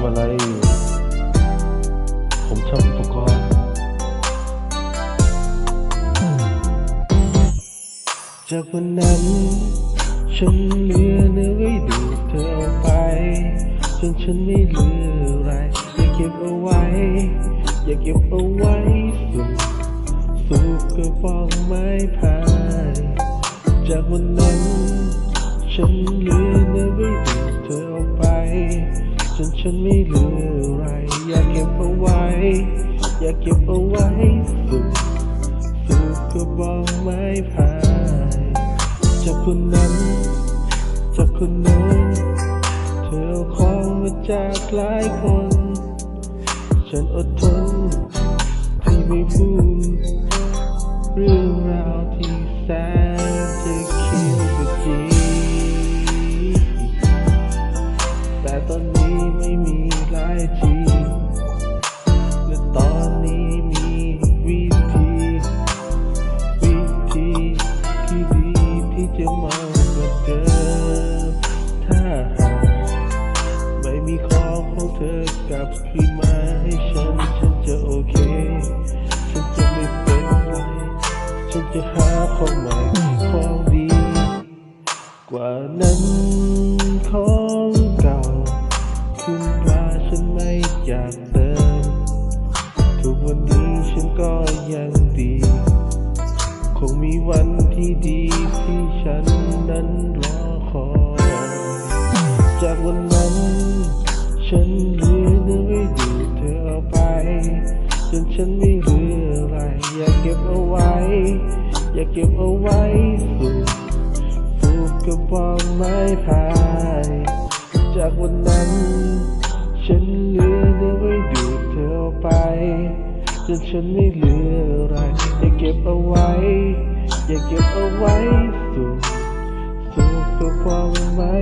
ทำอะไร ผมชอบงอุปกรณ์จากวันนั้น ฉันเหลือเนื้อไว้ดูเธอไป จนฉันไม่เหลืออะไร อย่าเก็บเอาไว้ อยากเก็บเอาไว้สุดสุกกระบอกไม้พาย จากวันนั้น ฉันเหลือ จนฉันไม่เหลืออะไร อย่าเก็บเอาไว้ อย่าเก็บเอาไว้สุดสุกกระบองไม้พายจากคนนั้น จากคนนั้นเธอเอาของมาจากหลายคน ฉันอดทน ที่ไม่พูดเรื่องราวที่แสนจะเขียวกจีแต่ ให้ฉัน ฉันจะโอเค ฉันจะไม่เป็นไร ฉันจะหาของใหม่ของดี กว่านั้นของเก่า คุณค่าฉันไม่อยากเติมทุกวันนี้ฉันก็ยังดี คงมีวันที่ดีที่ฉันนั้นรอคอยจากวันนั้น ฉันเหลือเนื้อไว้ดูเธอเอาไป จนฉันไม่เหลืออะไร อยากเก็บเอาไว้ อยากเก็บเอาไว้สูบสูบกระบองไม้พาย จากวันนั้น ฉันเหลือเนื้ไว้ดูเธอไปจนฉันไม่เหลืออะไร อยากเก็บเอาไว้ อยากเก็บเอาไว้สูบสูบกระบองไม้